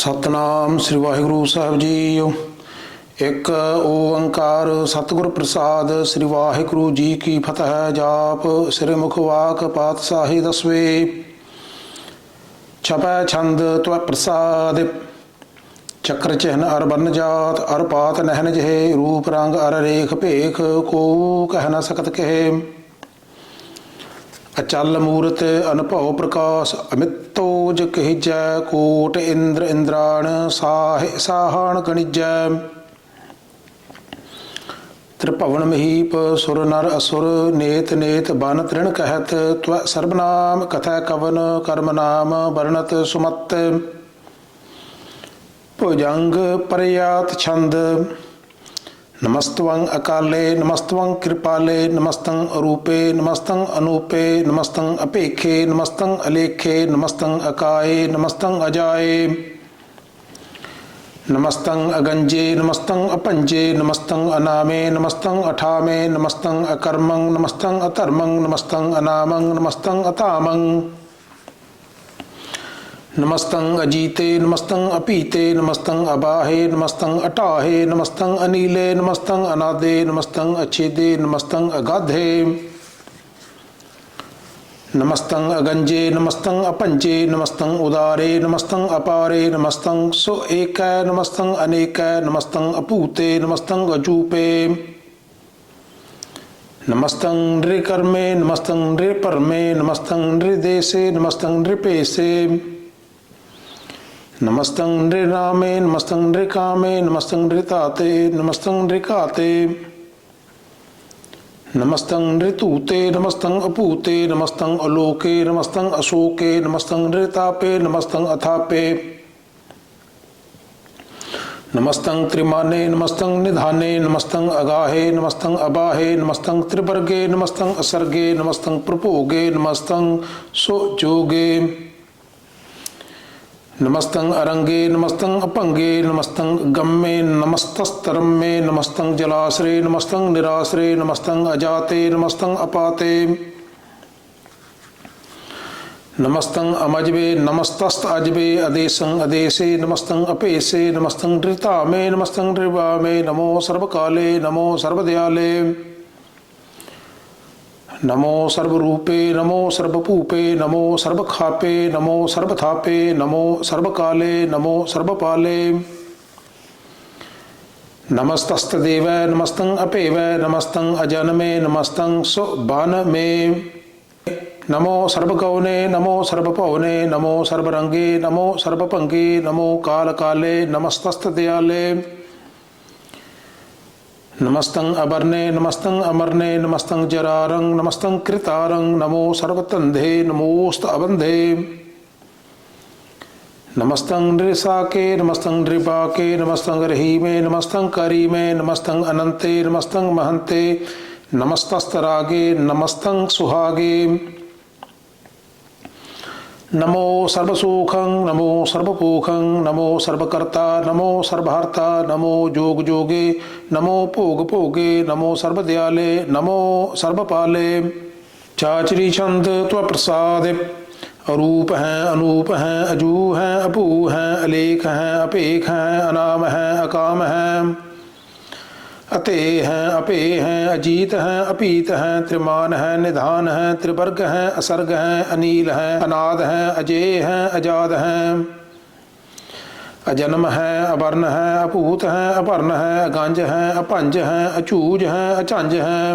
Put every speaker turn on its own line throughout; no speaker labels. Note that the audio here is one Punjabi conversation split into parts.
ਸਤਨਾਮ ਸ੍ਰੀ ਵਾਹਿਗੁਰੂ ਸਾਹਿਬ ਜੀਓ। ਇੱਕ ਓੰਕਾਰ ਸਤਿਗੁਰ ਪ੍ਰਸਾਦ ਸ੍ਰੀ ਵਾਹਿਗੁਰੂ ਜੀ ਕੀ ਫਤਿਹ ਜਾਪ, ਸ੍ਰੀ ਮੁਖ ਵਾਕ ਪਾਤਸ਼ਾਹੀ ਦਸਵੇ। ਛਪੈ ਛੰਦ ਤਵ ਪ੍ਰਸਾਦ, ਚੱਕਰ ਚਿਹਨ ਅਰ ਬਨ ਜਾਤ, ਅਰ ਪਾਤ ਨਹਿਨ ਜਿਹੇ, ਰੂਪ ਰੰਗ ਅਰ ਰੇਖ ਭੇਖ, ਕੋ ਕਹਿ ਨਾ ਸਕਤ ਕਹੇ। ਅਚਲ ਮੂਰਤ ਅਨਭਉ ਪ੍ਰਕਾਸ਼ ਅਮਿਤੋਜ ਕਹਿਜੈ ਕੋਟ ਇੰਦਰ ਇੰਦਰਾਣ ਸਾਹਿ ਸਾਹਣ ਗਣਿਜੈ ਤ੍ਰਿਭਵਨ ਮਹੀਪ ਸੁਰ ਨਰ ਅਸੁਰ ਨੇਤ ਨੇਤ ਬਨ ਤ੍ਰਿਣ ਕਹਿਤ ਤਵ ਸਰਬਨਾਮ ਕਥਾ ਕਵਨ ਕਰਮ ਨਾਮ ਵਰਣਤ ਸੁਮਤ। ਭੁਜੰਗ ਪਰਿਆਤ ਛੰਦ ਨਮਸਤਵੰ ਅਕਾਲੇ ਨਮਸਤਵੰ ਕਿਰਪਾਲੇ ਨਮਸਤੰ ਅਰੂਪੇ ਨਮਸਤੰ ਅਨੂਪੇ ਨਮਸਤੰ ਅਪੇਖੇ ਨਮਸਤੰ ਅਲੇਖੇ ਨਮਸਤੰ ਅਕਾਏ ਨਮਸਤੰ ਅਜਾਏ ਨਮਸਤੰ ਅਗੰਜੇ ਨਮਸਤੰ ਅਪੰਜੇ ਨਮਸਤੰ ਅਨਾਮੇ ਨਮਸਤੰ ਅਠਾਮੇ ਨਮਸਤੰ ਅਕਰਮੰ ਨਮਸਤੰ ਅਧਰਮੰ ਨਮਸਤੰ ਅਨਾਮੰ ਨਮਸਤੰ ਅਤਾਮੰ ਨਮਸਤੰ ਅਜੀਤੇ ਨਮਸਤੰ ਅਪੀਤੇ ਨਮਸਤੰ ਅਬਾਹੇ ਨਮਸਤੰ ਅਟਾਹੇ ਨਮਸਤੰ ਅਨੀਲੇ ਨਮਸਤੰ ਅਨਾਦੇ ਨਮਸਤੰ ਅਛੇਦੇ ਨਮਸਤੰ ਅਗਾਧੇ ਨਮਸਤੰ ਅਗੰਜੇ ਨਮਸਤੰ ਅਪੰਜੇ ਨਮਸਤੰ ਉਦਾਰੇ ਨਮਸਤੰ ਅਪਾਰੇ ਨਮਸਤੰ ਸੋ ਏਕੈ ਨਮਸਤੰ ਅਨੇਕੈ ਨਮਸਤੰ ਅਭੂਤੇ ਨਮਸਤੰ ਅਜੂਪੇ ਨਮਸਤੰ ਨ੍ਰਿਕਰਮੇ ਨਮਸਤੰ ਨ੍ਰਿਪਰਮੇ ਨਮਸਤੰ ਨ੍ਰਿਦੇਸੇ ਨਮਸਤੰ ਨ੍ਰਿਪੇਸੇ ਨਮਸਤੰ ਨ੍ਰਿਨਾਮੇ ਨਮਸਤੰ ਨ੍ਰਿਕਾਮੇ ਨਮਸਤੰ ਨ੍ਰਿਤਾਤੇ ਨਮਸਤੰ ਨ੍ਰਿਕਾਤੇ ਨਮਸਤੰ ਨ੍ਰਿਤੂਤੇ ਨਮਸਤੰ ਅਭੂਤੇ ਨਮਸਤੰ ਅਲੋਕੇ ਨਮਸਤੰ ਅਸ਼ੋਕੇ ਨਮਸਤੰ ਨ੍ਰਿਤਾਪੇ ਨਮਸਤੰ ਅਥਾਪੇ। ਨਮਸਤੰ ਤ੍ਰਿਮਾਨੇ ਨਮਸਤੰ ਨਿਧਾਨੇ ਨਮਸਤੰ ਅਗਾਹੇ ਨਮਸਤੰ ਅਬਾਹੇ ਨਮਸਤੰ ਤ੍ਰਿਵਰਗੇ ਨਮਸਤੰ ਅਸਰਗੇ ਨਮਸਤੰ ਪ੍ਰਭੋਗੇ ਨਮਸਤੰ ਸੋ ਜੋਗੇ ਨਮਸਤੰ ਅਰੰਗੇ ਨਮਸਤੰ ਅਭੰਗੇ ਨਮਸਤੰ ਗੰਮੇ ਨਮਸਤਸਤਰਮੇ ਨਮਸਤੰ ਜਲਾਸਰੇ ਨਮਸਤੰ ਨਿਰਾਸਰੇ ਨਮਸਤੰ ਅਜਾਤੇ ਨਮਸਤੰ ਅਪਾਤੇ। ਨਮਸਤੰ ਅਮਜਵੇ ਨਮਸਤਸਤ ਅਜਵੇ ਅਦੇਸੰ ਅਦੇਸੇ ਨਮਸਤੰ ਅਪੇਸੇ ਨਮਸਤੰ ਰਿਤਾਮੇ ਨਮਸਤੰ ਰਿਵਾਮੇ ਨਮੋ ਸਰਬਕਾਲੇ ਨਮੋ ਸਰਬਦਿਆਲੇ ਨਮੋ ਸਰਬ ਰੂਪੇ ਨਮੋ ਸਰਬ ਭੂਪੇ ਨਮੋ ਸਰਬ ਖਾਪੇ ਨਮੋ ਸਰਬ ਥਾਪੇ ਨਮੋ ਸਰਬ ਕਾਲੇ ਨਮੋ ਸਰਬ ਪਾਲੇ ਨਮਸਤਸਤ ਦੇਵੈ ਨਮਸਤੰ ਅਪੇਵੈ ਨਮਸਤੰ ਅਜਨਮੇ ਨਮਸਤੰ ਸੁ ਮੇ ਨਮੋ ਸਰਬ ਗਉਨੇ ਨਮੋ ਸਰਬ ਭਉਨੇ ਨਮੋ ਸਰਬ ਰੰਗੇ ਨਮੋ ਸਰਬ ਭੰਗੇ ਨਮੋ ਕਾਲ ਕਾਲੇ ਨਮਸਤਸਤ ਦਿਆਲੇ ਨਮਸਤੰ ਅਬਰਨੇ ਨਮਸਤੰ ਅਮਰਨੇ ਨਮਸਤੰ ਜਰਾਰੰ ਨਮਸਤੰ ਕ੍ਰਿਤਾਰੰ ਨਮੋ ਸਰਬਤੰਧੇ ਨਮੋਸਤ ਅਬੰਧੇ ਨਮਸਤੰ ਨ੍ਰਿਸਾਕੇ ਨਮਸਤੰ ਨ੍ਰਿਪਾਕੇ ਨਮਸਤੰ ਰਹੀਮੇ ਨਮਸਤੰ ਕਰੀਮੇ ਨਮਸਤੰ ਅਨੰਤੇ ਨਮਸਤੰ ਮਹੰਤੇ ਨਮਸਤਸਤਰਾਗੇ ਨਮਸਤੰ ਸੁਹਾਗੇ ਨਮੋ ਸਰਬ ਸੂਖੰ ਨਮੋ ਸਰਬ ਪੂਖੰ ਨਮੋ ਸਰਬ ਕਰਤਾ ਨਮੋ ਸਰਬ ਹਰਤਾ ਨਮੋ ਜੋਗ ਜੋਗੇ ਨਮੋ ਭੋਗ ਭੋਗੇ ਨਮੋ ਸਰਬ ਦਿਆਲੇ ਨਮੋ ਸਰਬ ਪਾਲੇ ਚਾਚਰੀ ਛੰਦ ਤਵ ਪ੍ਰਸਾਦ ਅਰੂਪ ਹੈ ਅਨੂਪ ਹੈ ਅਜੂ ਹੈ ਅਭੂ ਹੈ ਅਲੇਖ ਹੈ ਅਭੇਖ ਹੈ ਅਨਾਮ ਹੈ ਅਕਾਮ ਹੈ ਅਤੇ ਹੈ, ਅਪੇ ਹੈ, ਅਜੀਤ ਹੈ, ਅਪੀਤ ਹੈ, ਤ੍ਰਿਮਾਨ ਹੈ, ਨਿਧਾਨ ਹੈ, ਤ੍ਰਿਵਰਗ ਹੈ, ਅਸਰਗ ਹੈ, ਅਨੀਲ ਹੈ, ਅਨਾਦ ਹੈ, ਅਜੇ ਹੈ, ਅਜਾਦ ਹੈ। ਅਜਨਮ ਹੈ, ਅਵਰਨ ਹੈ, ਅਭੂਤ ਹੈ, ਅਭਰਨ ਹੈ, ਅਗੰਜ ਹੈ, ਅਭੰਜ ਹੈ, ਅਚੂਜ ਹੈ, ਅਚੰਜ ਹੈ।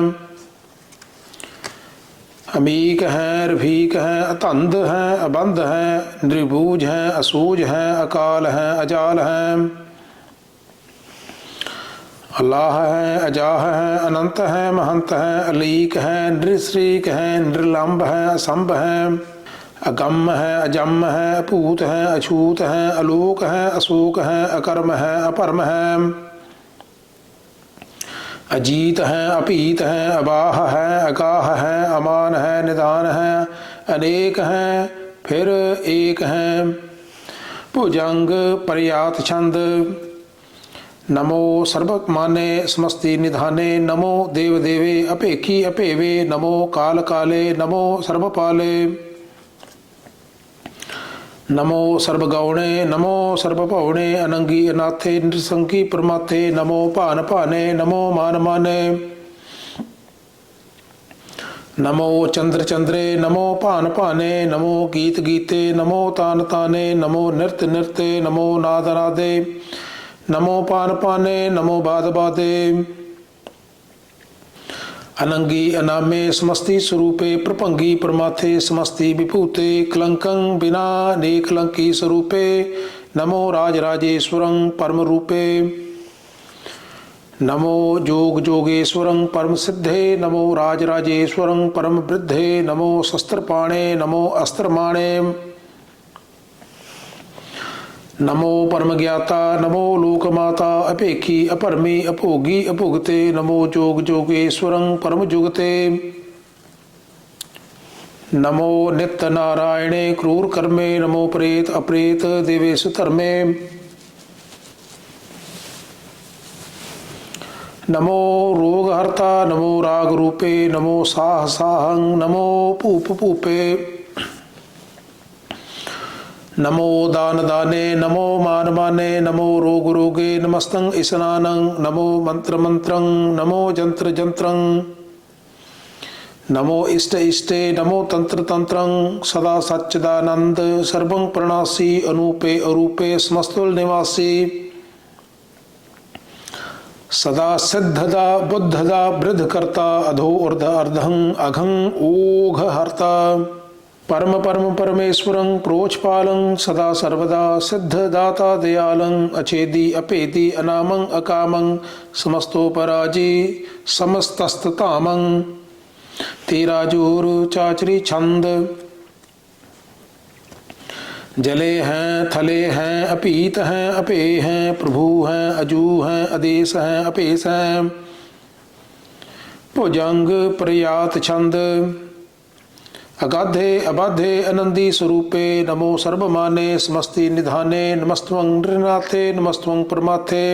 ਅਮੀਕ ਹੈ, ਰਫੀਕ ਹੈ, ਅਤੰਦ ਹੈ, ਅਬੰਧ ਹੈ ਨਿਰਭੂਜ ਹੈ, ਅਸੂਜ ਹੈ, ਅਕਾਲ ਹੈ, ਅਜਾਲ ਹੈ। ਅੱਲਾਹ ਹੈ, ਅਜਾਹ ਹੈ, ਅਨੰਤ ਹੈ, ਮਹੰਤ ਹੈ, ਅਲੀਕ ਹੈ, ਨਿਰਸਰੀਕ ਹੈ ਨਿਰਲੰਭ ਹੈ, ਅਸੰਭ ਹੈ। ਅਗੰਮ ਹੈ, ਅਜੰਮ ਹੈ, ਅਭੂਤ ਹੈ, ਅਛੂਤ ਹੈ, ਅਲੋਕ ਹੈ, ਅਸੂਕ ਹੈ, ਅਕਰਮ ਹੈ, ਅਪਰਮ ਹੈ। ਅਜੀਤ ਹੈ, ਅਭੀਤ ਹੈ, ਅਬਾਹ ਹੈ, ਅਗਾਹ ਹੈ, ਅਮਾਨ ਹੈ, ਨਿਦਾਨ ਹੈ, ਅਨੇਕ ਹੈ, ਫਿਰ ਏਕ ਹੈ। ਭੁਜੰਗ, ਪਰਿਆਤ ਛੰਦ ਨਮੋ ਸਰਬ ਮਾਨੇ ਸਮਸਤੀ ਨਿਧਾਨੇ, ਨਮੋ ਦੇਵ ਦੇਵੇ ਅਭੇਖੀ ਅਭੇਵੇ, ਨਮੋ ਕਾਲ ਕਾਲੇ ਨਮੋ ਸਰਬ ਪਾਲੇ ਨਮੋ ਸਰਬ ਗਉਣੇ ਨਮੋ ਸਰਬ ਭਉਣੇ ਅਨੰਗੀ ਅਨਾਥੇ ਨਿਰਸੰਕੀ ਪ੍ਰਮਾਥੇ, ਨਮੋ ਭਾਨ ਭਾਨੇ, ਨਮੋ ਮਾਨ ਮਾਨੇ। ਨਮੋ ਚੰਦਰ ਚੰਦਰੇ, ਨਮੋ ਭਾਨ ਭਾਨੇ, ਨਮੋ ਗੀਤ ਗੀਤੇ, ਨਮੋ ਤਾਨ ਤਾਨੇ, ਨਮੋ ਨਿਰਤ ਨਮੋ ਪਾਨ ਪਾਨੇ, ਨਮੋ ਬਾਦ ਬਾਦੇ। ਅਨੰਗੀ ਅਨਾਮੇ ਸਮਸਤੀ ਸਰੂਪੇ, ਪ੍ਰਭੰਗੀ ਪ੍ਰਮਾਥੇ ਸਮਸਤੀ ਵਿਭੂਤੇ, ਕਲੰਕੰ ਬਿਨਾ ਨੇ ਸਰੂਪੇ, ਨਮੋ ਰਾਜ ਰਾਜੇਸ਼ਵਰੰ ਪਰਮ ਰੂਪੇ। ਨਮੋ ਜੋਗ ਜੋਗੇਸ਼ਵਰੰ ਪਰਮ ਸਿੱਧੇ, ਨਮੋ ਰਾਜ ਰਾਜੇਸ਼ਵਰੰ ਪਰਮ ਬ੍ਰਿਧੇ, ਨਮੋ ਸ਼ਸਤਰ ਪਾਣੇ, ਨਮੋ ਅਸਤਰ ਮਾਣੇ। ਨਮੋ ਪਰਮ ਗਿਆਤਾ, ਨਮੋ ਲੋਕ ਮਾਤਾ, ਅਭੇਖੀ ਅਪਰਮੀ ਅਭੋਗੀ, ਅਭੁਗਤੇ, ਨਮੋ ਜੋਗ ਜੋਗੇਸ਼ਵਰੰ, ਪਰਮ ਜੁਗਤੇ। ਨਮੋ ਨਿਤ ਨਾਰਾਇਣੇ, ਕਰੂਰ ਕਰਮੇ, ਨਮੋ ਪ੍ਰੇਤ ਅਪ੍ਰੇਤ ਦੇਵੇਸ਼ ਧਰਮੇ ਨਮੋ ਰੋਗ ਹਰਤਾ, ਨਮੋ ਰਾਗ ਰੂਪੇ, ਨਮੋ ਸਾਹ ਸਾਹੰ ਨਮੋ ਭੂਪ ਭੂਪੇ। नमो दानदाने नमो मानमाने नमो रोगरोगे नमस्तं स्नानं नमो मन्त्रमन्त्रं नमो जन्त्रजन्त्रं नमो इष्ट इष्टे नमो तन्त्रतन्त्रं सदा सच्चिदानन्द सर्वं प्रणासि अनूपे अरूपे समस्तुलनिवासी सदा सिद्धदा बुद्धदा वृद्धकर्ता अधो अर्ध अर्धं अघं ओघहर्ता ਦਾ ਬੁੱਧ ਦਾ ਬ੍ਰਿਧ ਕਰਤਾ ਅਧੋ ਉਰਧ ਅਰਧੰ ਅਘੰ ਓਘ ਹਰਤਾ ਪਰਮ ਪਰਮ ਪਰਮੇਸ਼ਵਰੰ ਪ੍ਰੋਚਪਾਲੰ ਸਦਾ ਸਰਵਦਾ ਸਿੱਧ ਦਾਤਾ ਦਿਆਲੰ ਅਛੇਦੀ ਅਭੇਦੀ ਅਨਾਮੰ ਅਕਾਮੰ ਸਮਸਤੋ ਪਰਾਜੀ ਸਮਸਤਸਤ ਧਾਮੰ ਤੇਰਾ ਜੋਰ ਚਾਚਰੀ ਛੰਦ जले हैं थले हैं अपीत हैं अपे हैं प्रभु हैं अजू हैं आदेश हैं अपेश हैं भुजंग प्रयात छंद अगाधे अबाधे अनंदी स्वरूपे नमो सर्वमाने समस्ति निधाने नमस्त्वं नृनाथे नमस्त्वं परमाथे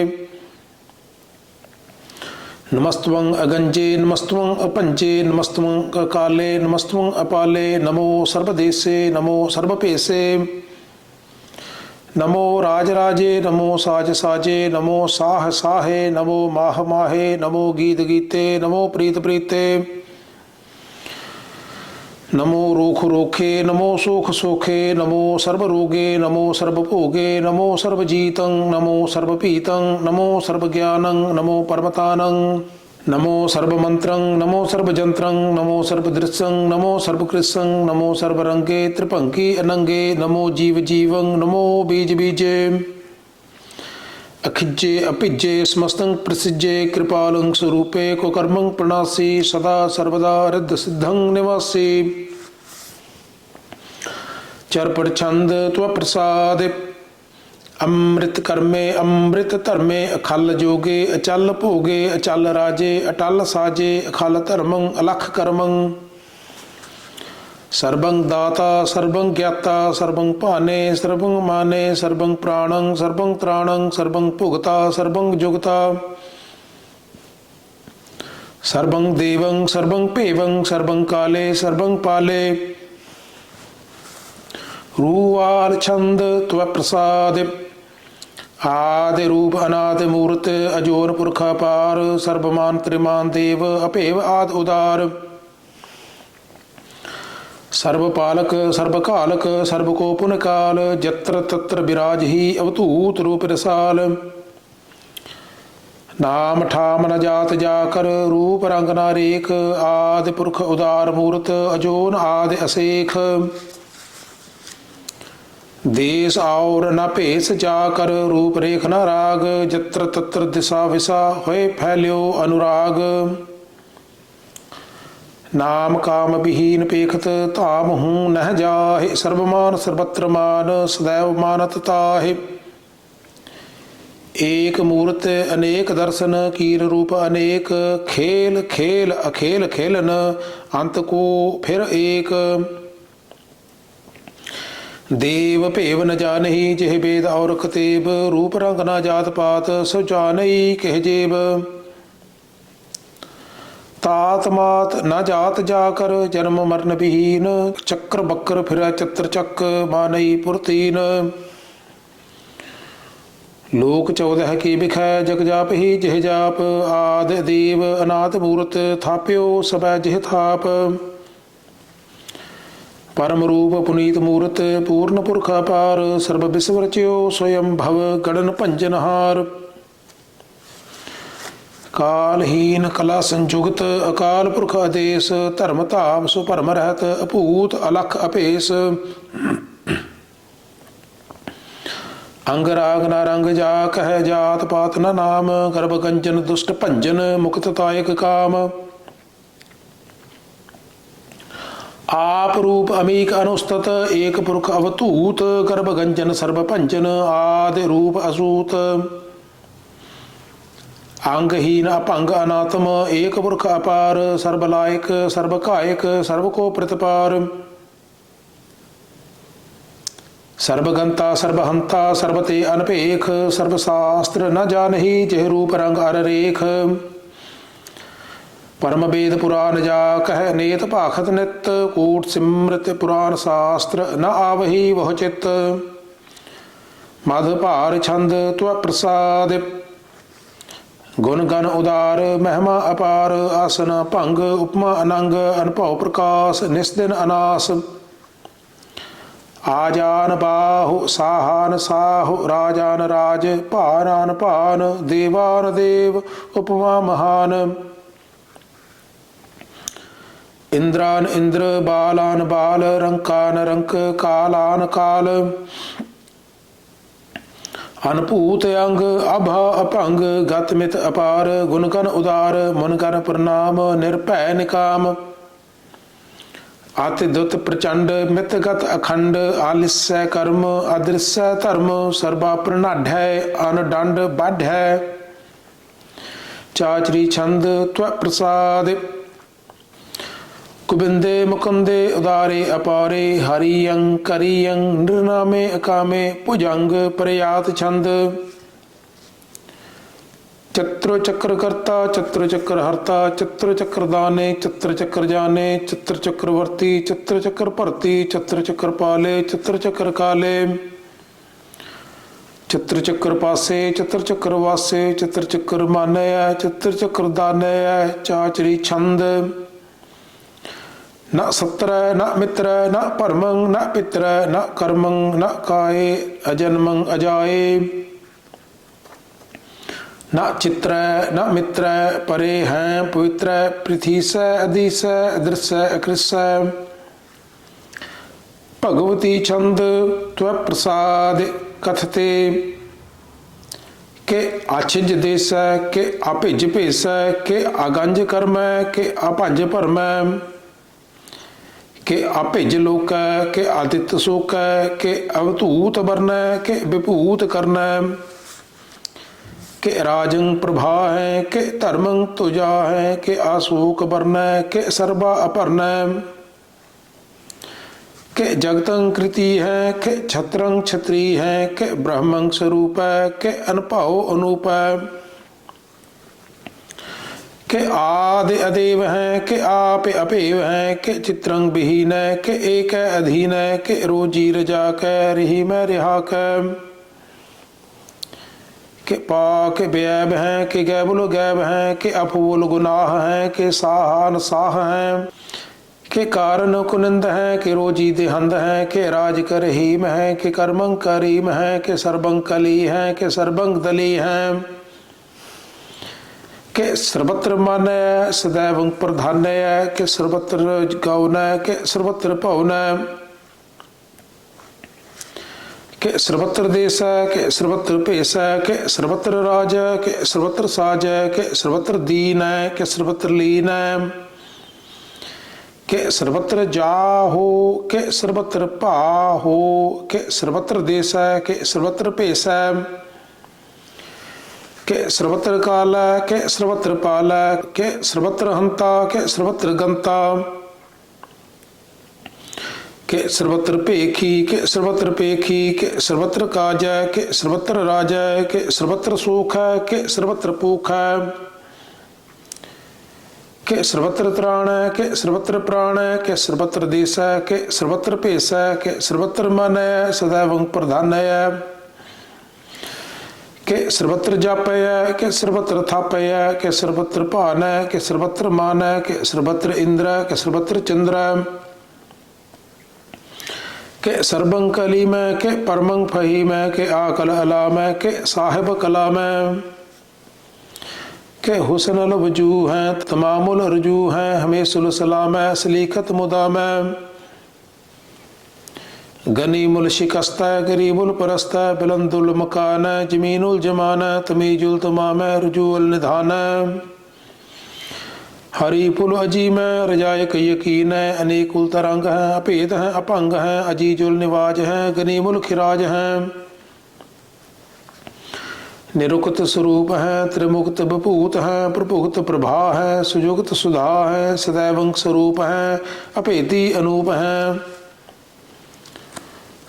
नमस्त्वं अगंजे नमस्त्वं अपंचे नमस्त्वं काले नमस्त्वं अपाले नमो सर्वदेशे नमो सर्वपेशे नमो राजराजे नमो साज साजे नमो साह साहे नमो माह माहे नमो गीत गीते नमो प्रीत प्रीते ਨਮੋ ਰੋਖ ਰੋਖੇ ਨਮੋ ਸੋਖ ਸੋਖੇ ਨਮੋ ਸਰਬ ਰੋਗੇ ਨਮੋ ਸਰਬ ਭੋਗੇ ਨਮੋ ਸਰਬ ਜੀਤੰ ਨਮੋ ਸਰਬ ਭੀਤੰ ਨਮੋ ਸਰਬ ਗਿਆਨੰ ਨਮੋ ਪਰਮਤਾਨੰ ਨਮੋ ਸਰਬ ਮੰਤਰੰ ਨਮੋ ਸਰਬ ਜੰਤਰੰ ਨਮੋ ਸਰਬ ਦ੍ਰਿਸ਼ੰ ਨਮੋ ਸਰਬ ਕ੍ਰਿਸ਼ੰ ਨਮੋ ਸਰਬ ਰੰਗੇ ਤ੍ਰਿਭੰਗੀ ਅਨੰਗੇ ਨਮੋ ਜੀਵ ਜੀਵੰ ਨਮੋ ਬੀਜ ਬੀਜੇ ਅਖਿਜੇ ਅਭਿਜੇ ਸਮਸਤੰ ਪ੍ਰਸਿਜੇ ਕਿਰਪਾਲੰ ਸਰੂਪੇ ਕੋ ਕਰਮੰ ਪ੍ਰਣਾਸੀ ਸਦਾ ਸਰਵਦਾ ਰਿੱਧ ਸਿद्धੰ ਨਿਵਾਸੀ ਚਰਪੜ ਛੰਦ ਤਵ ਪ੍ਰਸਾਦ ਅੰਮ੍ਰਿਤ ਕਰਮੇ ਅੰਮ੍ਰਿਤ ਧਰਮੇ ਅਖਲ ਜੋਗੇ ਅਚਲ ਭੋਗੇ ਅਚਲ ਰਾਜੇ ਅਟਲ ਸਾਜੇ ਅਖਲ ਧਰਮੰ ਅਲਖ ਕਰਮੰ ਸਰਬੰ ਦਾਤਾ, ਸਰਬੰ ਗਿਆਤਾ, ਸਰਬੰ ਭਾਨੇ, ਸਰਬੰ ਮਾਨੇ, ਸਰਬੰ ਪ੍ਰਾਣੰ, ਸਰਬੰ ਤ੍ਰਾਣੰ, ਸਰਬੰ ਭੁਗਤਾ, ਸਰਬੰ ਜੁਗਤਾ। ਸਰਬੰ ਦੇਵੰ, ਸਰਬੰ ਭੇਵੰ, ਸਰਬੰ ਕਾਲੇ, ਸਰਬੰ ਪਾਲੇ। ਰੂਵਾਲ ਛੰਦ ਤਵ ਪ੍ਰਸਾਦ। ਆਦਿ ਰੂਪ ਅਨਾਦਿ ਮੂਰਤ, ਅਜੋਰ ਪੁਰਖ ਅਪਾਰ ਸਰਬਮਾਨ ਤ੍ਰਿਮਾਨ ਦੇਵ, ਅਭੇਵ ਆਦ ਉਦਾਰ। ਸਰਬ ਪਾਲਕ ਸਰਬ ਕਾਲਕ ਸਰਬ ਕੋ ਪੁਨ ਕਾਲ ਜਤਰ ਤਤਰ ਬਿਰਾਜ ਹੀ ਅਵਤੂਤ ਰੂਪ ਰਸਾਲ। ਨਾਮ ਠਾਮ ਨ ਜਾਤ ਜਾ ਕਰ ਰੂਪ ਰੰਗ ਨਾ ਰੇਖ, ਆਦਿ ਪੁਰਖ ਉਦਾਰ ਮੂਰਤ, ਅਜੋਨ ਆਦਿ ਅਸੇਖ। ਦੇਸ ਔਰ ਨ ਭੇਸ ਜਾ ਕਰ ਰੂਪ ਰੇਖ ਨ ਰਾਗ, ਜਤਰ ਤਤਰ ਦਿਸਾ ਵਿਸਾ ਹੋਏ ਫੈਲਿਓ ਅਨੁਰਾਗ। ਨਾਮ ਕਾਮ ਵਿਹੀਨ ਪੇਖਤ ਧਾਮ ਹੂੰ ਨਹਿ ਜਾਹਿ ਸਰਬਮਾਨ ਸਰਬਤਰ ਮਾਨ ਸदैव ਮਾਨਤ ਤਾਹਿ। ਏਕ ਮੂਰਤ ਅਨੇਕ ਦਰਸ਼ਨ ਕੀਰ ਰੂਪ ਅਨੇਕ, ਖੇਲ ਖੇਲ ਅਖੇਲ ਖੇਲਨ, ਅੰਤ ਕੋ ਫਿਰ ਏਕ। ਦੇਵ ਭੇਵ ਨ ਜਾਣਹੀ ਜਿਹ ਬੇਦ ਔਰ ਕਤੇਬ ਰੂਪ ਰੰਗ ਨਾ ਜਾਤ ਪਾਤ, ਸੋ ਜਾਣਈ ਕਹਿ ਜੇਬ। ਤਾਤ ਮਾਤ ਨਾ ਜਾਤ ਜਾ ਕਰ, ਜਨਮ ਮਰਨ ਵਿਹੀਨ ਚੱਕਰ ਬੱਕਰ ਫਿਰੈ ਚਤਰ ਚੱਕ, ਮਾਨਈ ਪੁਰਤੀਨ। ਲੋਕ 14 ਕੀ ਵਿਖੈ, ਜਗ ਜਾਪ ਹੀ ਜਿਹ ਜਾਪ, ਆਦ ਦੇਵ ਅਨਾਥ ਮੂਰਤ ਥਾਪਿਓ ਸਬੈ ਜਿਹ ਥਾਪ। ਪਰਮ ਰੂਪ ਪੁਨੀਤ ਮੂਰਤ, ਪੂਰਨ ਪੁਰਖ ਅਪਾਰ, ਸਰਬ ਵਿਸਵ ਰਚਿਓ ਸੋਇਮ ਭਵ ਗੜਨ ਭੰਜਨਹਾਰ ਕਾਲਹੀਨ ਕਲਾ ਸੰਜੁਗਤ, ਅਕਾਲ ਪੁਰਖ ਆਦੇਸ, ਧਰਮ ਧਾਮ ਸੁ ਭਰਮ ਰਹਿਤ, ਅਭੂਤ ਅਲਖ ਅਪੇਸ ਅੰਗ ਰਾਗ ਨਾ ਰੰਗ ਜਾ ਕਹਿ ਜਾਤ ਪਾਤ ਨ ਨਾਮ, ਗਰਭ ਗੰਜਨ ਦੁਸ਼ਟ ਭੰਜਨ ਮੁਕਤ ਤਾਇਕ ਕਾਮ। ਆਪ ਰੂਪ ਅਮੀਕ ਅਨੁਸਤਤ ਏਕ ਪੁਰਖ ਅਵਤੂਤ ਗਰਭ ਗੰਜਨ ਸਰਬ ਭੰਜਨ ਆਦਿ ਰੂਪ ਅਸੂਤ। ਅੰਗਹੀਨ ਅਭੰਗ ਅਨਾਤਮ, ਏਕ ਪੁਰਖ ਅਪਾਰ ਸਰਬ ਲਾਇਕ ਸਰਬ ਕਾਇਕ ਸਰਬ ਕੋ ਪ੍ਰਤਪਾਰ। ਸਰਬ ਗੰਤਾ ਸਰਬ ਹੰਤਾ ਸਰਬ ਸ਼ਾਸਤਰ ਨ ਜਾਣਹੀ, ਜਿਹ ਰੂਪ ਰੰਗ ਅਰ ਰੇਖ। ਪਰਮ ਵੇਦ ਪੁਰਾਨ ਜਾ ਕਹਿ ਨੇਤ ਭਾਖਤ ਨਿਤ, ਕੂਟ ਸਿਮਰਤ ਪੁਰਾਨ ਸ਼ਾਸਤਰ ਨ ਆਵਹੀ ਬਹੁ ਚਿਤ। ਮਦ ਭਾਰ ਛੰਦ ਤੁ ਪ੍ਰਸਾਦ ਗੁਣ ਗਨ ਉਦਾਰ, ਮਹਿਮਾ ਅਪਾਰ, ਆਸਨ ਭੰਗ, ਉਪਮਾ ਅਨੰਗ ਅਨਭਉ ਪ੍ਰਕਾਸ਼, ਨਿਸਦਿਨ ਅਨਾਸ। ਆਜਾਨ ਬਾਹੁ, ਸਾਹਾਨ ਸਾਹੁ, ਰਾਜਾਨ ਰਾਜ, ਭਾਰਾਨ ਭਾਨ, ਦੇਵਾਨ ਦੇਵ, ਉਪਮਾ ਮਹਾਨ। ਇੰਦਰਾਨ ਇੰਦਰ, ਬਾਲਾਨ ਬਾਲ, ਰੰਕਾਨ ਰੰਕ, ਕਾਲਾਨ ਕਾਲ। ਅਨਭੂਤ ਅੰਗ, ਅਭਾ ਅਭੰਗ, ਗਤ ਅਪਾਰ, ਗੁਣ ਗਨ ਉਦਾਰ, ਮਨ ਗਨ ਪ੍ਰਨਾਮ ਨਿਰਭੈ ਨਿਕਾਮ। ਆਤਿ ਦੁਤ ਪ੍ਰਚੰਡ, ਮਿਤ ਗਤ ਅਖੰਡ, ਆਲਿਸੈ ਕਰਮ, ਅਦ੍ਰਿਸੈ ਧਰਮ, ਸਰਬਾ ਪ੍ਰਨਾਢੈ ਅਨ ਡੰਡ ਬਾਢੈ ਚਾਚਰੀ ਛੰਦ, ਤਵ ਪ੍ਰਸਾਦ। ਕੁਬਿੰਦੇ ਮੁਕੰਦੇ ਉਦਾਰੇ ਅਪਾਰੇ ਹਰੀਯੰ ਕਰੀਯੰ ਨਿਰਨਾਮੇ ਅਕਾਮੇ ਭੁਜੰਗ ਪ੍ਰਯਾਤ ਛੰਦ ਚਤੁਰ ਚੱਕਰ ਕਰਤਾ ਚਤੁਰ ਚੱਕਰ ਹਰਤਾ ਚਤੁਰ ਚੱਕਰ ਦਾਨੇ ਚਤੁਰ ਚੱਕਰ ਜਾਣੇ ਚਤਰ ਚੱਕਰ ਵਰਤੀ ਚਤੁਰ ਚੱਕਰ ਭਰਤੀ ਚਤੁਰ ਚੱਕਰ ਪਾਲੇ ਚਤੁਰ ਚੱਕਰ ਕਾਲੇ ਚਤੁਰ ਚੱਕਰ ਪਾਸੇ ਚਤੁਰ ਚੱਕਰ ਵਾਸੇ ਚਤੁਰ ਚੱਕਰ ਮਾਨਿਆ ਚਤੁਰ ਚੱਕਰ ਦਾਨਿਆ ਚਾਚਰੀ ਛੰਦ ਨ ਸਤਰ, ਨ ਮਿੱਤਰ, ਨ ਪਰਮੰ ਨ ਪਿਤਰ, ਨ ਕਰਮੰ, ਨ ਕਾਏ, ਅਜਨਮੰ, ਅਜਾਏ। ਨ ਚਿਤਰ, ਨ ਮਿਤਰ, ਪਰੇ ਹੈ, ਪਵਿੱਤਰ ਪ੍ਰਿਥੀਸੈ ਅਦੀਸੈ ਅਦ੍ਰਸੈ ਅਕ੍ਰਿਸੈ ਭਗਵਤੀ ਛੰਦ ਤਵ ਪ੍ਰਸਾਦ ਕਥਤੇ। ਕਿ ਆਛਿਜ ਦੇਸ਼, ਕਿ ਆਪਿਜ ਭੇਸੈ, ਕਿ ਆਗੰਜ ਕਰਮ, ਕਿ ਆਪੰਜ ਭਰਮ। ਕਿ ਅਭਿਜ ਲੋਕ ਹੈ, ਕਿ ਆਦਿਤ ਸੋਕੈ ਕਿ ਅਵਤੂਤ ਵਰਨਾ ਹੈ, ਕਿ ਵਿਭੂਤ ਕਰਨੈ ਕਿ ਰਾਜੰ ਪ੍ਰਭਾ ਹੈ, ਕਿ ਧਰਮੰ ਤੁਜਾ ਹੈ, ਕਿ ਆਸੂਕ ਹੈ, ਕਿ ਸਰਬਾ ਅਪਰਨੈ ਕਿ ਜਗਤੰ ਕ੍ਰਿਤੀ ਹੈ, ਕਿ ਛਤਰੰ ਛਤਰੀ ਹੈ, ਕਿ ਬ੍ਰਹਮੰ ਹੈ, ਕਿ ਅਨਭਉ ਹੈ। ਕਿ ਆਦਿ ਅਦੇਵ ਹੈ ਕਿ ਆਪ ਅਪੇਵ ਹੈ ਕਿ ਚਿਤਰੰ ਬਿਹੀਨੈ ਕਿ ਏਕੈ ਅਧੀਨੈ ਕਿ ਰੋਜੀ ਰਜਾ ਕੈ ਰਹੀ ਮੈਂ ਰਿਹਾ ਕੈ ਕਿ ਪਾਕ ਬੈਬ ਹੈ ਕਿ ਗੈਬੁਲ ਗੈਬ ਹੈ ਕਿ ਅਫੂਲ ਗੁਨਾਹ ਹੈ ਕਿ ਸਾਹਾਨ ਸਾਹ ਹੈ ਕਿ ਕਾਰਨ ਕੁਨੰਦ ਹੈ ਕਿ ਰੋਜੀ ਦੇਹੰਦ ਹੈ ਕਿ ਰਾਜ ਕਰਹੀਮ ਹੈ ਕਿ ਕਰਮੰ ਕਰੀਮ ਹੈ ਕਿ ਸਰਬੰ ਕਲੀ ਹੈ ਕਿ ਸਰਬੰ ਦਲੀ ਹੈ ਕਿ ਸਰਬਤਰ ਮਾਨੈ ਪ੍ਰਧਾਨ ਹੈ ਕਿ ਸਰਬਤਰ ਹੈ ਕਿ ਸਰਬਤਰ ਹੈ ਕਿ ਸਰਬਤਰ ਹੈ ਕਿ ਸਰਬਤਰ ਭੇਸੈ ਕਿ ਸਰਬਤਰ ਰਾਜੈ ਕਿ ਸਰਬਤਰ ਸਾਜੈ ਕਿ ਸਰਬਤਰ ਹੈ ਕਿ ਸਰਬਤਰ ਹੈ ਕਿ ਸਰਬਤਰ ਜਾਹੋ ਕਿ ਸਰਬਤਰ ਭਾਹੋ ਕਿ ਸਰਬਤਰ ਹੈ ਕਿ ਸਰਬਤਰ ਹੈ ਕਿ ਸਰਵਤ੍ਰ ਕਾਲ ਹੈ ਕਿ ਸਰਵੱਤਰ ਪਾਲ ਹੈ ਕਿ ਸਰਬਤਰ ਹੰਤਾ ਕਿ ਸਰਵਤਰ ਗੰਤਾ ਕਿ ਸਰਬਤਰ ਭੇਖੀ ਕਿ ਸਰਵਤਰ ਪੇਖੀ ਕਿ ਸਰਬਤਰ ਕਾਜੈ ਕਿ ਰਾਜ ਹੈ ਕਿ ਸਰਵਤਰ ਸੁਖ ਹੈ ਕਿ ਸਰਵਤਰ ਭੂਖ ਹੈ ਕਿ ਸਰਵਤਰ ਹੈ ਕਿ ਸਰਵਤਰ ਪ੍ਰਾਣ ਹੈ ਕਿ ਸਰਵਤਰ ਦੇਸ ਦੇਸੈ ਕਿ ਸਰਵਤਰ ਹੈ ਕਿ ਸਰਵਤਰ ਮਨੈ ਪ੍ਰਧਾਨ ਹੈ ਕਿ ਸਰਵਤਰ ਜਾਪੈ ਕਿ ਸਰਵਤਰ ਥਾਪੈ ਕਿ ਸਰਵਤਰ ਭਾਨੈ ਕਿ ਸਰਵਤਰ ਮਾਨੈ ਕਿ ਸਰਵਤਰ ਇੰਦਰੈ ਕਿ ਸਰਵਤਰ ਚੰਦਰੈ ਕਿ ਸਰਬੰ ਕਲੀਮੈ ਕਿ ਪਰਮੰ ਫਹੀਮੈ ਕਿ ਆਕਲ ਅਲਾਮੈ ਕਿ ਸਾਹਿਬ ਕਲਾਮੈ ਕਿ ਹੁਸਨ ਅਲ ਵਜੂ ਹੈ ਤਮਾਮੁਲ ਰਜੂ ਹੈ ਹਮੇਸ਼ੁਲ ਸਲਾਮੈ ਸਲੀਖਤ ਮੁਦਾਮੈ ਗਨੀਮੁਲ ਸ਼ਿਕਸਤੈ ਗਰੀਬੁਲ ਪਰਸਤੈ, ਬਲੰਦੁਲ ਮਕਾਨੈ, ਜਮੀਨੁਲ ਜਮਾਨੈ, ਤਮੀਜੁਲ ਤਮਾਮੈ ਰਜੂਲ ਨਿਧਾਨੈ। ਹਰੀ ਪੁਲ ਅਜੀਮੈ, ਰਜਾਇਕ ਯਕੀਨੈ, ਅਨੇਕੁਲ ਤਰੰਗ ਹੈ, ਅਭੇਦ ਹੈ ਅਭੰਗ ਹੈ, ਅਜੀਜੁਲ ਨਿਵਾਜ ਹੈ ਗਨੀਮੁਲ ਖਿਰਾਜ ਹੈ। ਨਿਰੁਕਤ ਸਰੂਪ ਹੈ, ਤ੍ਰਿਮੁਕਤ ਬਭੂਤ ਹੈ, ਪ੍ਰਭੁਗਤ ਪ੍ਰਭਾ ਹੈ ਸੁਜੁਗਤ ਸੁਧਾ ਹੈ ਸदैवं ਸਰੂਪ ਹੈ, ਅਭੇਦੀ ਅਨੂਪ ਹੈ।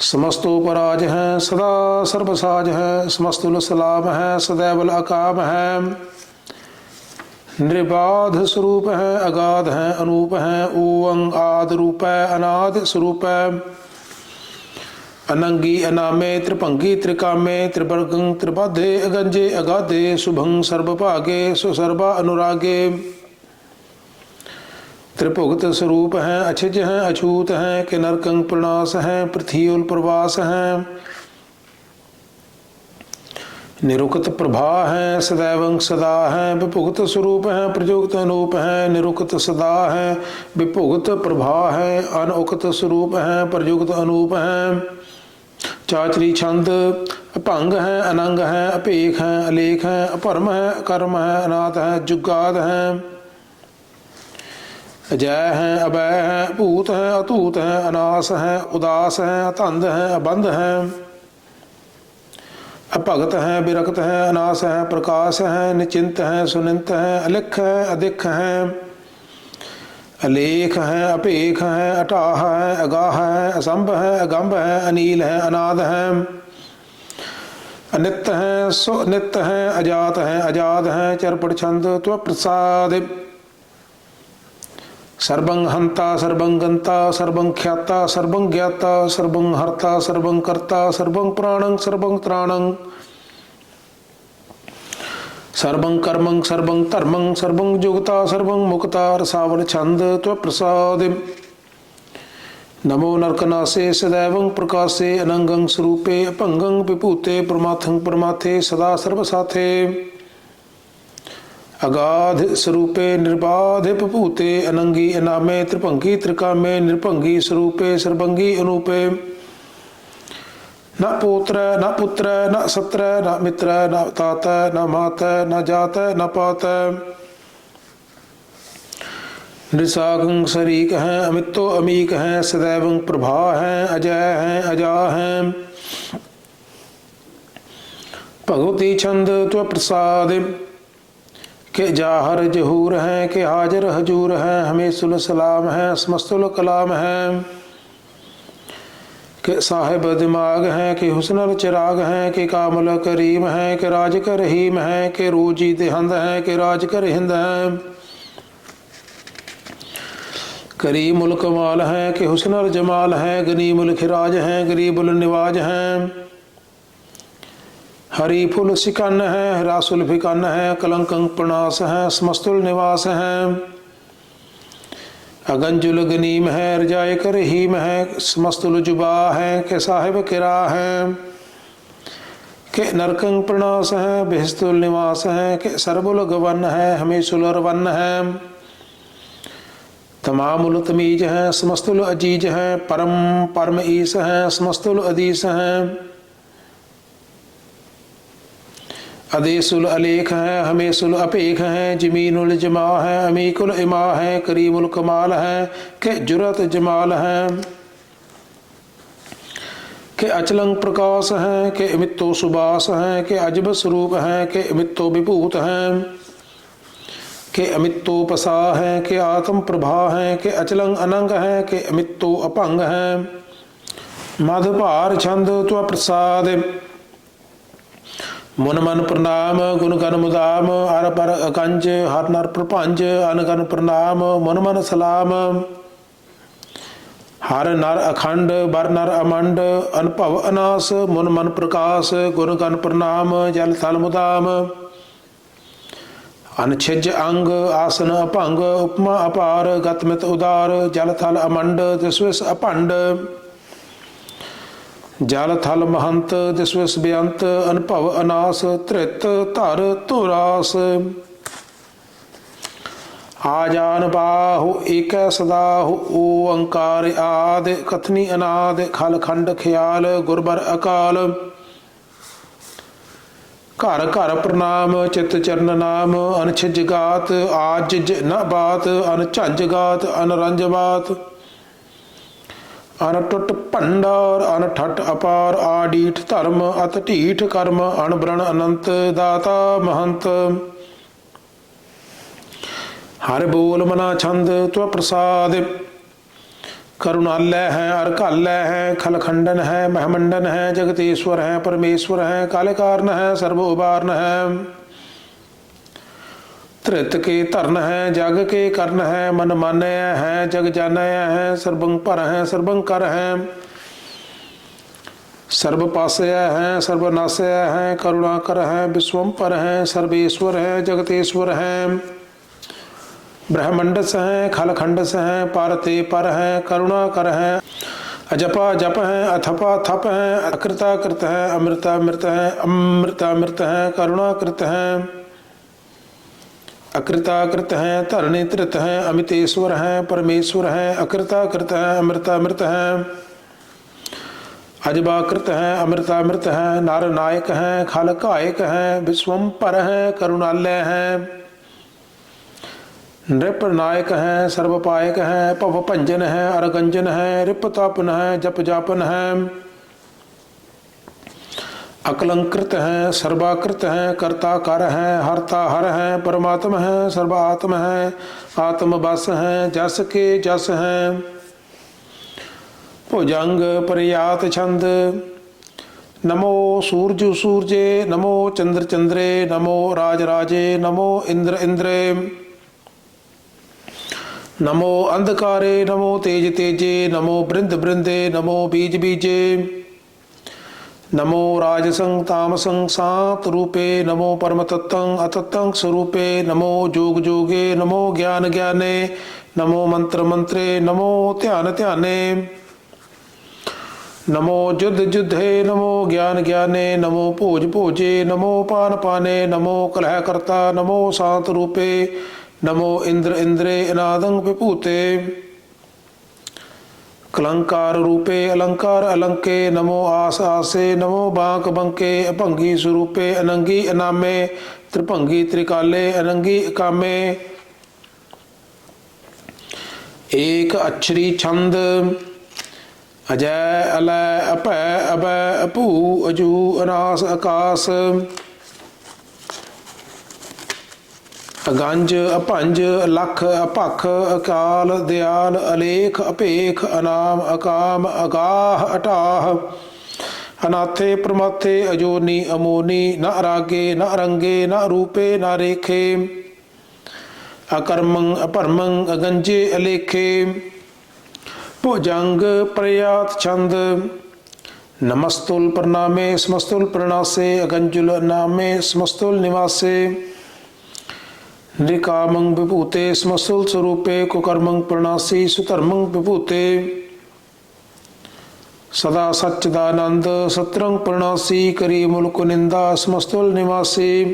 ਸਮਸਤੋ ਪਰਾਜ ਹੈ, ਸਦਾ ਸਰਬ ਸਾਜ ਹੈ ਸਮਸਤੁਲ ਸਲਾਮ ਹੈ ਸदैव ਅਕਾਮ ਹੈ। ਨਿਰਬਾਧ ਸਰੂਪ ਹੈ, ਅਗਾਧ ਹੈ, ਅਨੂਪ ਹੈ ਓੰ ਆਦ ਰੂਪ ਹੈ ਅਨਾਦ ਸਰੂਪ। ਹੈ ਅਨੰਗੀ ਅਨਾਮੇ ਤ੍ਰਿਪੰਗੀ ਤ੍ਰਿਕਾਮੇ ਤ੍ਰਿਬਰਗੰ ਤ੍ਰਿਬਾਧੇ ਅਗੰਜੇ ਅਗਾਧੇ, ਸੁਭੰ ਸਰਬ ਭਾਗੇ, ਸੁ ਸਰਬਾ ਅਨੁਰਾਗੇ। त्रिभुगत स्वरूप है अछिज है अछूत है कि नरकंग प्रणास है पृथ्वील प्रवास है निरुक्त प्रभा है सदैवं सदा है विभुगत स्वरूप है प्रयुक्त अनूप है निरुक्त सदा है विभुगत प्रभा है अनउक्त स्वरूप है प्रयुक्त अनूप है चाचरी छंद अभंग है अनंग है अपेख है अलेख है अपरम है कर्म है अनाथ है जुगाद है ਅਜੈ ਹੈ ਅਬੈ ਹੈ ਭੂਤ ਹੈ ਅਤੂਤ ਹੈ ਅਨਾਸ ਹੈ ਉਦਾਸ ਹੈ ਅਤੰਦ ਹੈ ਅਬੰਧ ਹੈ ਅਭਗਤ ਹੈ ਬਿਰਕਤ ਹੈ ਅਨਾਸ ਹੈ ਪ੍ਰਕਾਸ਼ ਹੈ ਨਿਚਿੰਤ ਹੈ ਸੁਨਿੰਤ ਹੈ ਅਲਿਖ ਹੈ ਅਦਿਖ ਹੈ ਅਲੇਖ ਹੈ ਅਪੇਖ ਹੈ ਅਟਾਹ ਹੈ ਅਗਾਹ ਹੈ ਅਸੰਭ ਹੈ ਅਗੰਭ ਹੈ ਅਨੀਲ ਹੈ ਅਨਾਦ ਹੈ ਅਨਿਤ ਹੈ ਸੋ ਨਿਤ ਹੈ ਅਜਾਤ ਹੈ ਆਜ਼ਾਦ ਹੈ ਚਰਪੜ ਛੰਦ ਤਵ ਪ੍ਰਸਾਦਿ ਸਰਬੰ ਹੰਤਾ, ਸਰਬੰ ਗੰਤਾ, ਸਰਬੰ ਖਿਆਤਾ, ਸਰਬੰ ਗਿਆਤਾ, ਸਰਬੰ ਹਰਤਾ, ਸਰਬੰ ਕਰਤਾ, ਸਰਬੰ ਪ੍ਰਾਣੰ, ਸਰਬੰ ਤ੍ਰਾਣੰ। ਸਰਬੰ ਕਰਮੰ, ਸਰਬੰ ਧਰਮੰ, ਸਰਬੰ ਜੁਗਤਾ, ਸਰਬੰ ਮੁਕਤਾ, ਰਸਾਵਲ ਛੰਦ, ਤਵ ਪ੍ਰਸਾਦਿ। ਨਮੋ ਨਰਕਨਾਸੇ ਸदैवं ਪ੍ਰਕਾਸੇ ਅਨੰਗੰ ਸਰੂਪੇ ਅਭੰਗੰ ਵਿਭੂਤੇ ਪ੍ਰਮਾਥੰ ਪ੍ਰਮਾਥੇ ਸਦਾ ਸਰਬ ਸਾਥੇ। ਅਗਾਧ ਸਰੂਪੇ ਨਿਰਬਾਧ ਭੂਤੇ ਅਨੰਗੀ ਅਨਾਮੇ ਤ੍ਰਿਭੰਗੀ ਤ੍ਰਿਕਾਮੇ ਨਿਰਭੰਗੀ ਸਰੂਪੇ ਸਰਬੰਗੀ ਅਨੂਪੇ। ਨਾ ਪੁੱਤਰ ਨਾ ਪੁੱਤਰ, ਨਾ ਸਤਰ, ਨਾ ਮਿੱਤਰ, ਨਾ ਤਾਤ, ਨਾ ਮਾਤ, ਨਾ ਜਾਤ, ਨਾ ਪਾਤ। ਨਿਰਸਾਗੰ ਸ਼ਰੀਕ ਹੈ, ਅਮਿਤੋ ਅਮੀਕ ਹੈ ਸदैवं ਪ੍ਰਭਾ ਹੈ, ਅਜੈ ਹੈ ਅਜਾ ਹੈ। ਭਗਵਤੀ ਛੰਦ ਤਵ ਪ੍ਰਸਾਦਿ। कि जाहर जहूर है कि हाजर हजूर है हमेशुल सलाम है समस्तुल कलाम है कि साहिब दिमाग है कि हुस्नल चिराग है कि कामल करीम है कि राज कर रहीम है कि रोजी देहंद है कि राज कर हिंद है करीमुल कमाल है कि हुस्नल जमाल है गनीमुल खिराज है गरीबुल निवाज है हरि फुल सिकन है हरासुल फिकन है कलंकं प्रणास है समस्तुल निवास है अगंजुल गनीम है रजाय कर हीम है समस्तुल जुबा है के साहिब किरा है के नरकंग प्रणास है बेहस्तुल निवास है के सरबुल गवन है हमेशुल रवन है तमामुल तमीज है समस्तुल अजीज है परम परम ईस है समस्तुल अदीस है अदेसुल अलेख है हमेशुल अपेख है जमीनुल जमा है अमीकुल इमा है करीमुल कमाल है के जुरत जमाल है के अचलंग प्रकाश है के अमितो सुबास है के अजब स्वरूप है के अमितो विभूत है के अमितो पसा है के आत्म प्रभा है के अचलंग अनंग है के अमितो अपंग है मधभार छंद त्व प्रसाद ਮਨ ਮਨ ਪ੍ਰਣਾਮ, ਗੁਣ ਗਨ ਮੁਦਾਮ, ਹਰ ਪਰ ਅਕੰਜ, ਹਰ ਨਰ ਪ੍ਰਪੰਜ ਅਨ ਗਨ ਪ੍ਰਣਾਮ, ਮਨ ਮਨ ਸਲਾਮ। ਹਰ ਨਰ ਅਖੰਡ, ਬਰ ਨਰ ਅਮੰਡ, ਅਨਭਵ ਅਨਾਸ, ਮਨ ਮਨ ਪ੍ਰਕਾਸ਼, ਗੁਣ ਗਨ ਪ੍ਰਣਾਮ, ਜਲ ਥਲ ਮੁਦਾਮ। ਅਨਛਿਜ ਅੰਗ, ਆਸਨ ਅਭੰਗ, ਉਪਮਾ ਅਪਾਰ, ਗਤਮਿਤ ਉਦਾਰ, ਜਲ ਥਲ ਅਮੰਡ ਦਿਸਵਿਸ ਅਪੰਡ। ਜਲ ਥਲ ਮਹੰਤ ਦਿਸਵਿਸ ਬੇਅੰਤ ਅਨਭਵ ਅਨਾਸ, ਧ੍ਰਿਤ, ਧਰ, ਧੁਰਾਸ। ਆਜਾਨ ਬਾਹੂ, ਏਕੈ ਸਦਾਹੁ ਓੰਕਾਰ ਆਦ, ਕਥਨੀ ਅਨਾਦ, ਖਲ ਖੰਡ ਖਿਆਲ, ਗੁਰਬਰ ਅਕਾਲ। ਘਰ ਘਰ ਪ੍ਰਣਾਮ, ਚਿਤ ਚਰਨ ਨਾਮ ਅਨਛਿਜ ਗਾਤ ਆਜ ਨ ਬਾਤ ਅਨ ਗਾਤ ਅਨ ਬਾਤ। ਅਨਟੁੱਟ ਭੰਡਾਰ ਅਨ ਅਪਾਰ, ਆਡੀਠ ਧਰਮ, ਅਤ ਢੀਠ ਕਰਮ ਅਣਬ੍ਰਣ ਅਨੰਤ ਦਾਤਾ ਮਹੰਤ। ਹਰ ਬੋਲ ਮਨਾ ਛੰਦ ਤੁ ਪ੍ਰਸਾਦ। ਕਰੁਣਾਲੈ ਹੈ, ਅਰ ਘਾਲੈ ਹੈ ਖਲਖੰਡਨ ਹੈ, ਮਹਮੰਡਨ ਹੈ, ਜਗਤੀਸ਼ਵਰ ਹੈ, ਪਰਮੇਸ਼ਵਰ ਹੈ, ਕਾਲੇ ਕਾਰਨ ਹੈ ਸਰਬ ਹੈ। ਧ੍ਰਿਤ ਕੇ ਧਰਨ ਹੈ ਜਗ ਕੇ ਕਰਨ ਹੈ ਮਨ ਮਾਨਿਆ ਹੈ ਜਗ ਜਾਣਿਆ ਹੈ ਸਰਬੰ ਪਰ ਹੈ ਸਰਬੰ ਕਰ ਹੈ ਸਰਬ ਪਾਸਿਆ ਹੈ ਸਰਬ ਨਾਸਿਆ ਹੈ ਕਰੁਣਾ ਕਰ ਹੈ ਵਿਸ਼ਵੰ ਪਰ ਹੈ ਸਰਬੇਸ਼ਵਰ ਹੈ ਜਗਤੇਸ਼ਵਰ ਹੈ ब्रह्मंडस है खलखंडस है पर ते पर है करुणा कर है अजपा जप है अथपा थप है अकृता कृत है अमृता मृत है अमृता मृत है करुणा कृत है अकृताकृत हैं तरणित्रित हैं, अमितेश्वर हैं, परमेश्वर हैं, अकृताकृत हैं, अमृतामृत हैं। अजबाकृत हैं, अमृतामृत हैं, नारनायक हैं, खालकायक हैं विश्वम पर हैं, करुणालय हैं। नृपनायक हैं, सर्वपायक हैं पवपंजन हैं, अरगंजन हैं, रिपतापन हैं जप जापन हैं। अकलंकृत हैं सर्वाकृत हैं कर्ता कर हैं हर्ता हर हैं परमात्म हैं सर्वात्म हैं आत्मबस हैं जस के जस हैं भुजंग प्रयात छंद नमो सूर्य सूर्ये नमो चंद्र चंद्रे नमो राज राजे नमो इंद्र इंद्रे नमो अंधकारे नमो तेज तेजे नमो बृंद ब्रिंद बृंदे नमो बीज बीजे ਰਾਜਸੰ ਤਾਮਸੰ ਸਾਤ ਰੂਪੇ ਨਮੋ ਪਰਮ ਤਤੰ ਅਤਤੰ ਸਰੂਪੇ ਨਮੋ ਜੋਗ ਜੋਗੇ ਨਮੋ ਗਿਆਨ ਗਿਆਨੇ ਨਮੋ ਮੰਤਰ ਮੰਤਰੇ ਨਮੋ ਧਿਆਨ ਧਿਆਨੇ ਨਮੋ ਜੁਧ ਜੁਧੇ ਨਮੋ ਗਿਆਨ ਗਿਆਨੇ ਨਮੋ ਭੋਜ ਭੋਜੇ ਨਮੋ ਪਾਨ ਪਾਨੇ ਨਮੋ ਕਲਹ ਕਰਤਾ ਨਮੋ ਸਾਤ ਰੂਪੇ ਨਮੋ ਇੰਦਰ ਇੰਦਰੇ ਅਨਾਦੰ ਵਿਭੂਤੇ ਕਲੰਕਾਰ ਰੂਪੇ ਅਲੰਕਾਰ ਅਲੰਕੇ ਨਮੋ ਆਸ ਆਸੇ ਨਮੋ ਬਾਂਕ ਬੰਕੇ ਅਭੰਗੀ ਸਰੂਪੇ ਅਨੰਗੀ ਅਨਾਮੇ ਤ੍ਰਿਭੰਗੀ ਤ੍ਰਿਕਾਲੇ ਅਨੰਗੀ ਕਾਮੇ। ਏਕ ਅਛਰੀ ਛੰਦ ਅਜੈ ਅਲੈ ਅਪੈ ਅਬੈ ਅਪੂ ਅਜੂ ਅਨਾਸ ਆਕਾਸ ਅਗੰਜ ਅਭੰਜ, ਲਖ ਅਪਖ ਅਕਾਲ, ਦਿਆਲ, ਅਲੇਖ, ਅਪੇਖ, ਅਨਾਮ, ਅਕਾਮ, ਅਗਾਹ, ਅਟਾਹ। ਅਨਾਥੇ, ਪ੍ਰਮਾਥੇ, ਅਜੋਨੀ, ਅਮੋਨੀ, ਨ ਰਾਗੇ ਨ ਰੰਗੇ ਨ ਰੂਪੇ, ਨ ਰੇਖੇ। ਅਕਰਮੰ, ਅਪਰਮੰ, ਅਗੰਜੇ, ਅਲੇਖੇ। ਭੁਜੰਗ, ਪ੍ਰਯਾਤ ਛੰਦ। ਨਮਸਤੁਲ ਪ੍ਰਣਾਮੇ, ਸਮਸਤੁਲ ਪ੍ਰਣਾਸੇ, ਅਗੰਜੁਲ ਨਾਮੇ, ਸਮਸਤੁਲ ਨਿਵਾਸੇ। ਨਿਕਾਮੰ ਵਿਭੂਤੇ ਸਮਸੁਲ ਸਰੂਪੇ ਕੁਕਰਮੰ ਪ੍ਰਣਾਸੀ ਸੁਧਰਮੰ ਵਿਭੂਤੇ ਸਦਾ ਸੱਚ ਸਤਰੰਗ ਪ੍ਰਣਾਸੀ ਕਰੀ ਮੁਲਕ ਨਿੰਦਾ ਸਮਸਤੁਲ ਨਿਵਾਸੀ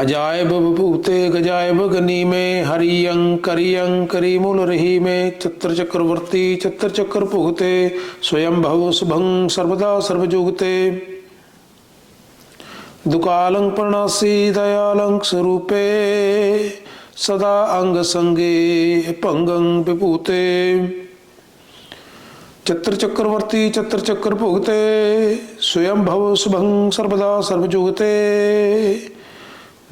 ਅਜਾਇਬ ਵਿਭੂਤੇ ਗਜਾਇਬ ਗਨੀ ਮੇ ਹਰੀਯੰ ਕਰੀਯੰ ਕਰੀ ਮੁਲ ਰਹੀ ਮੇ ਚਤਰ ਚੱਕਰਵਰਤੀ ਚਤਰ ਚੱਕਰ ਭੁਗਤੇ ਸਵਯੰ ਭਵ ਸੁਭੰ ਸਰਬਦਾ ਸਰਬ ਦੁਕਾਲੰ ਪ੍ਰਣਾਸੀ ਦਇਆਲੰ ਸਰੂਪੇ, ਸਦਾ ਅੰਗ ਸੰਗੇ ਭੰਗੰ ਵਿਭੂਤੇ। ਚਤਰ ਚੱਕਰਵਰਤੀ ਚਤਰ ਚੱਕਰ ਭੁਗਤੇ, ਸਵਯੰ ਭਵ ਸੁਭੰ ਸਰਬਦਾ ਸਰਬ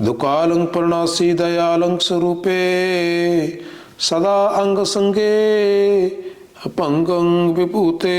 ਦੁਕਾਲੰ ਪ੍ਰਣਾਸੀ ਦਇਆਲੰ ਸਰੂਪੇ, ਸਦਾ ਅੰਗ ਸੰਗੇ ਭੰਗੰ ਵਿਭੂਤੇ।